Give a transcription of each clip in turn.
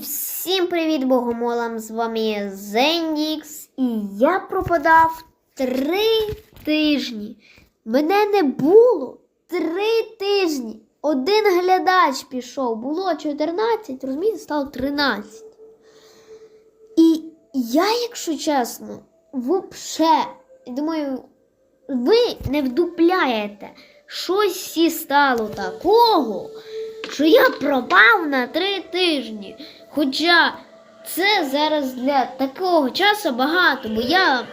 Всім привіт богомолам! З вами Зендікс. І я пропадав три тижні. Мене не було три тижні. Один глядач пішов. Було 14, розумієте, стало 13. І я, якщо чесно, вообще, думаю, ви не вдупляєте, щось стало такого, що я пропав на три тижні. Хоча це зараз для такого часу багато, бо я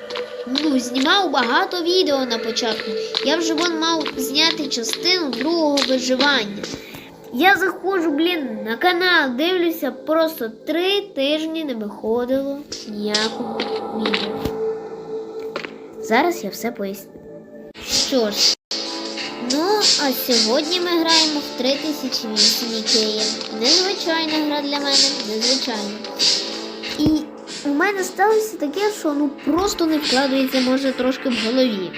ну, знімав багато відео на початку. Я вже вон мав зняти частину другого виживання. Я заходжу, блін, на канал, дивлюся, просто три тижні не виходило ніякого відео. Зараз я все поясню. Що ж, а сьогодні ми граємо в 3008 Ікея. Незвичайна гра для мене, незвичайна. І у мене сталося таке, що ну просто не вкладається, може, трошки в голові.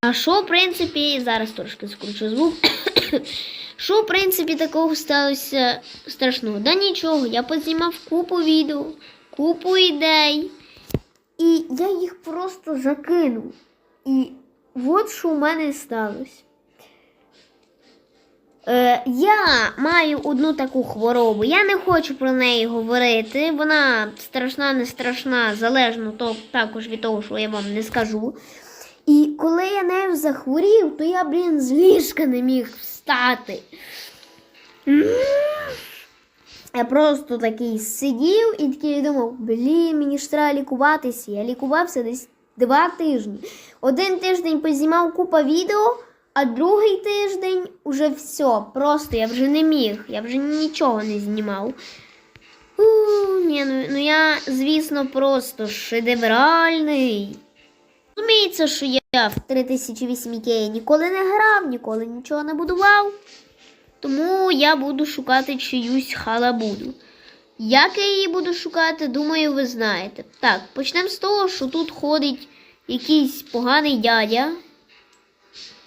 А що, в принципі, зараз трошки скручу звук. Що, в принципі, такого сталося страшного? Да нічого, я познімав купу відео, купу ідей. І я їх просто закинув. І от що у мене сталося. Е, я маю одну таку хворобу. Я не хочу про неї говорити. Вона страшна, не страшна, залежно то, також від того, що я вам не скажу. І коли я нею захворів, то я, блін, з ліжка не міг встати. Я просто такий сидів і такий думав, блін, мені ж треба лікуватися. Я лікувався десь два тижні. Один тиждень познімав купа відео, а другий тиждень уже все. Просто я вже не міг, я вже нічого не знімав. У, ні, ну, ну я, звісно, просто шедевральний. Розуміється, що я в 3008 Ікеї ніколи не грав, ніколи нічого не будував. Тому я буду шукати чиюсь халабуду. Як я її буду шукати, думаю, ви знаєте. Так, почнемо з того, що тут ходить якийсь поганий дядя.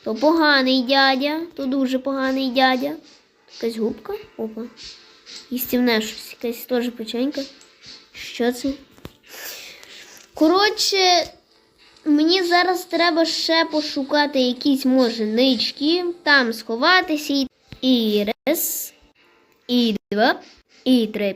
То поганий дядя, то дуже поганий дядя. Якась губка? Опа. Їстівне щось, якась теж печенька. Що це? Коротше, мені зараз треба ще пошукати якісь, може, нички, там сховатися. І раз, і два, і три.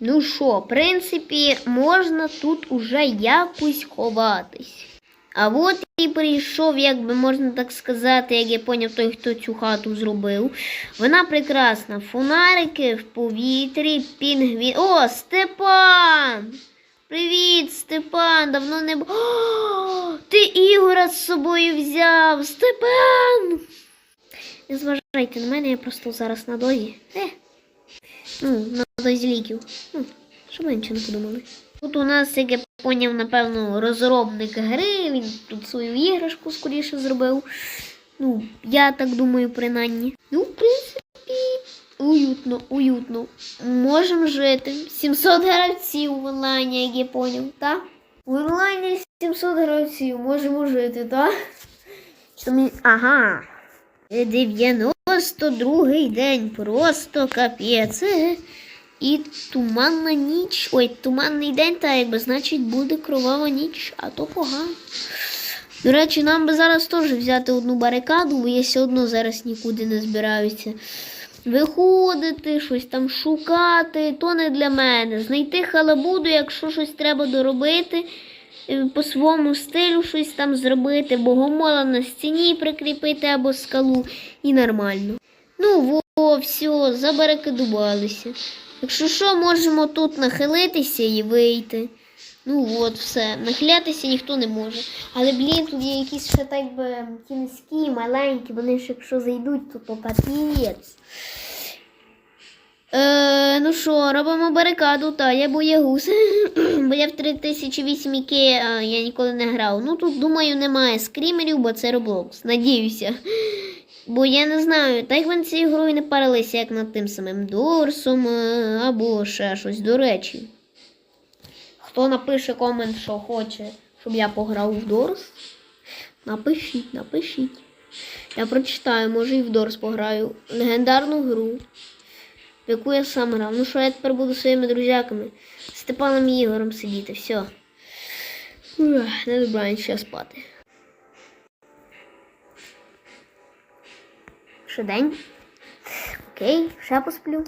Ну що, в принципі, можна тут уже якось ховатись. А от і прийшов, як би можна так сказати, як я поняв той, хто цю хату зробив. Вона прекрасна. Фонарики в повітрі, пінгвін. О, Степан! Привіт, Степан! Давно не б- О, Ти Ігора з собою взяв! Степан! Не зважайте на мене, я просто зараз на дозі. Е. Ну, на дозі ліків. Ну, щоб нічого не подумали. Тут у нас, як я поняв, напевно, розробник гри, він тут свою іграшку скоріше зробив. Ну, я так думаю, принаймні. Ну, в принципі, уютно, уютно. Можемо жити. 700 гравців в онлайні, як я поняв, так? В онлайні 700 гравців, можемо жити, так? Ага. 92-й день, просто капець. І туманна ніч. Ой, туманний день, та якби значить буде кровава ніч, а то погано. До речі, нам би зараз теж взяти одну барикаду, бо я все одно зараз нікуди не збираюся. Виходити, щось там шукати, то не для мене. Знайти халабуду, якщо щось треба доробити, е, по своєму стилю щось там зробити, богомола на стіні прикріпити або скалу, і нормально. Ну, во, все, забарикадувалися. Якщо що, можемо тут нахилитися і вийти. Ну от, все. Нахилятися ніхто не може. Але, блін, тут є якісь ще так би ті низькі, маленькі, вони ж якщо зайдуть, то то. Е, ну що, робимо барикаду, та я боягуз. бо я в 3008 Ікея я ніколи не грав. Ну тут, думаю, немає скрімерів, бо це Roblox. Надіюся. Бо я не знаю, та як вони цією грою не парилися, як над тим самим Дорсом е, або ще щось до речі. Хто напише комент, що хоче, щоб я пограв в Дорс, напишіть, напишіть. Я прочитаю, може і в Дорс пограю. Легендарну гру. в яку я сам грав. Ну що я тепер буду своїми друзяками, Степаном і Ігорем сидіти, все. Ух, Не добра нічого спати. Ще день. Окей, ще посплю.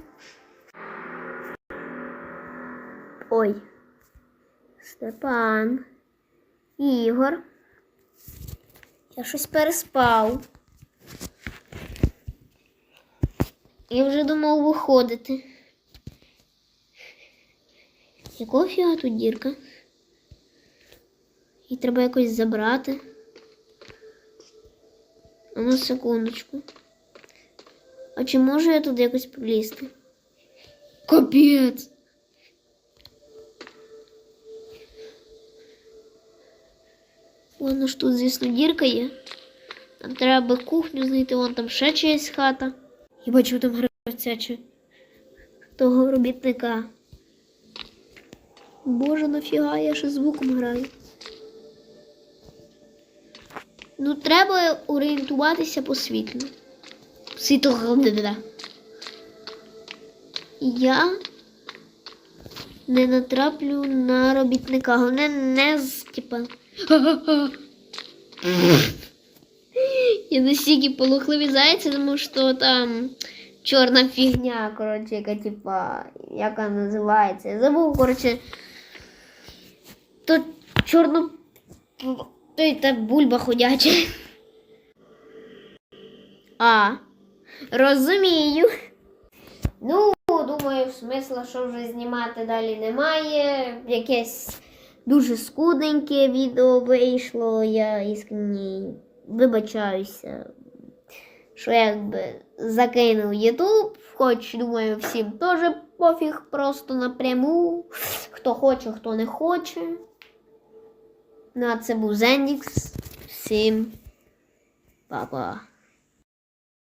Ой. Степан. Ігор. Я щось переспав. Я вже думав виходити. Якого фіга тут дірка? Її треба якось забрати. А на секундочку. А чи можу я туди якось пролізти? Капець! Ладно ж тут, звісно, дірка є. Нам треба кухню знайти, вон там ще чиясь хата. Я бачу там гравця чи того робітника. Боже, нафіга, я ще звуком граю. Ну, треба орієнтуватися по світлу. Світло. Я не натраплю на робітника. Головне не з типа. Я настільки полохливий зайці, тому що там чорна фігня, коротше, яка типа, як вона називається. Я забув, коротше. То чорно. Той та бульба ходяча. А, розумію. Ну, думаю, смисла, що вже знімати далі немає. Якесь дуже скудненьке відео вийшло. Я іскренні вибачаюся, що якби закинув Ютуб. Хоч, думаю, всім теж пофіг просто напряму. Хто хоче, хто не хоче. Ну, а це був Зендікс. Всім па-па.